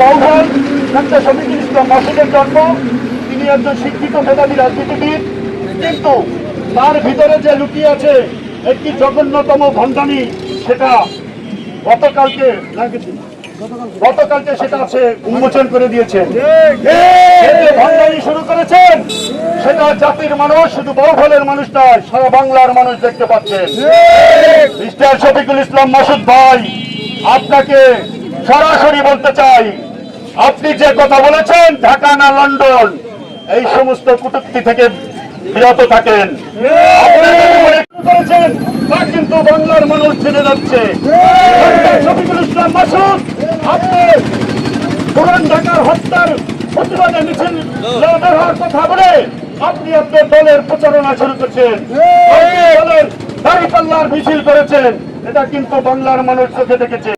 যে বহুল ডাক্তার শফিকুল ইসলাম মাসুদের জন্ম, তিনি একজন শিক্ষিত মেধাবী রাজনীতিবিদ, কিন্তু তার ভিতরে যে লুকিয়ে আছে একটি জঘন্যতম ভণ্ডামি, সেটা গতকালকে গতকালকে সেটা আছে উন্মোচন করে দিয়েছেন। ভণ্ডামি শুরু করেছেন, সেটা জাতির মানুষ, শুধু বহুফলের মানুষ নয়, সারা বাংলার মানুষ দেখতে পাচ্ছেন। শফিকুল ইসলাম মাসুদ ভাই, আপনাকে সরাসরি বলতে চাই আপনি যে কথা বলেছেন, ঢাকা না লন্ডন, এই সমস্ত কুটুক্তি থেকে বিরত থাকেন। তা কিন্তু বাংলার মানুষ যাচ্ছে। শফিকুল ইসলাম মাসুদ, আপনি পুরান ঢাকার হত্যার প্রতিবাদে মিছিল হওয়ার কথা বলে আপনি আপনার দলের প্রচারণা শুরু করছেন। দাঁড়িপাল্লার মিছিল করেছেন। এটা কিন্তু বাংলার মানুষ চোখে দেখেছে।